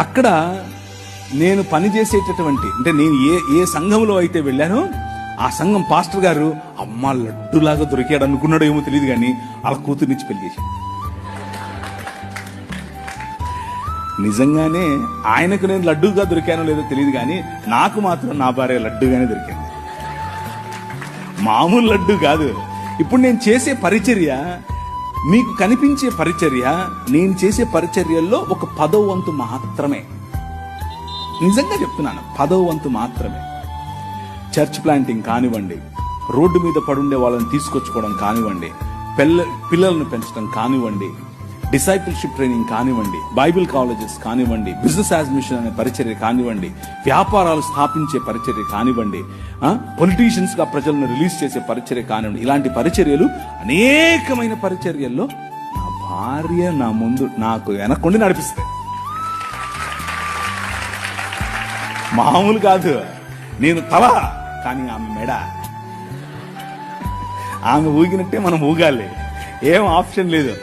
అక్కడ నేను పనిచేసేటటువంటి అంటే నేను ఏ ఏ సంఘంలో అయితే వెళ్ళానో ఆ సంఘం పాస్టర్ గారు అమ్మ లడ్డులాగా దొరికాడు అనుకున్నాడో ఏమో తెలియదు కానీ వాళ్ళ కూతుర్నిచ్చి పెళ్ళి చేశాడు. నిజంగానే ఆయనకు నేను లడ్డూగా దొరికానో లేదో తెలియదు కానీ నాకు మాత్రం నా భార్య లడ్డుగానే దొరికాను మామూలు లడ్డు కాదు. ఇప్పుడు నేను చేసే పరిచర్య మీకు కనిపించే పరిచర్య నేను చేసే పరిచర్యల్లో ఒక పదవ వంతు మాత్రమే. నిజంగా చెప్తున్నాను పదవ వంతు మాత్రమే. చర్చ్ ప్లాంటింగ్ కానివ్వండి రోడ్డు మీద పడుండే వాళ్ళని తీసుకొచ్చుకోవడం కానివ్వండి పిల్ల పిల్లలను పెంచడం కానివ్వండి డిసైపుల్షిప్ ట్రైనింగ్ కానివ్వండి బైబిల్ కాలేజెస్ కానివ్వండి బిజినెస్ అడ్మిషన్ అనే పరిచర్య కానివ్వండి వ్యాపారాలు స్థాపించే పరిచర్య కానివ్వండి పొలిటీషియన్స్గా ప్రజలను రిలీజ్ చేసే పరిచర్య కానివ్వండి ఇలాంటి పరిచర్యలు అనేకమైన పరిచర్యల్లో నా భార్య నా ముందు నాకు వెనక్కుండి నడిపిస్తాయి. మామూలు కాదు. నేను తల కానీ ఆమె మెడ. ఆమె ఊగినట్టే మనం ఊగాలి. ఏం ఆప్షన్ లేదు.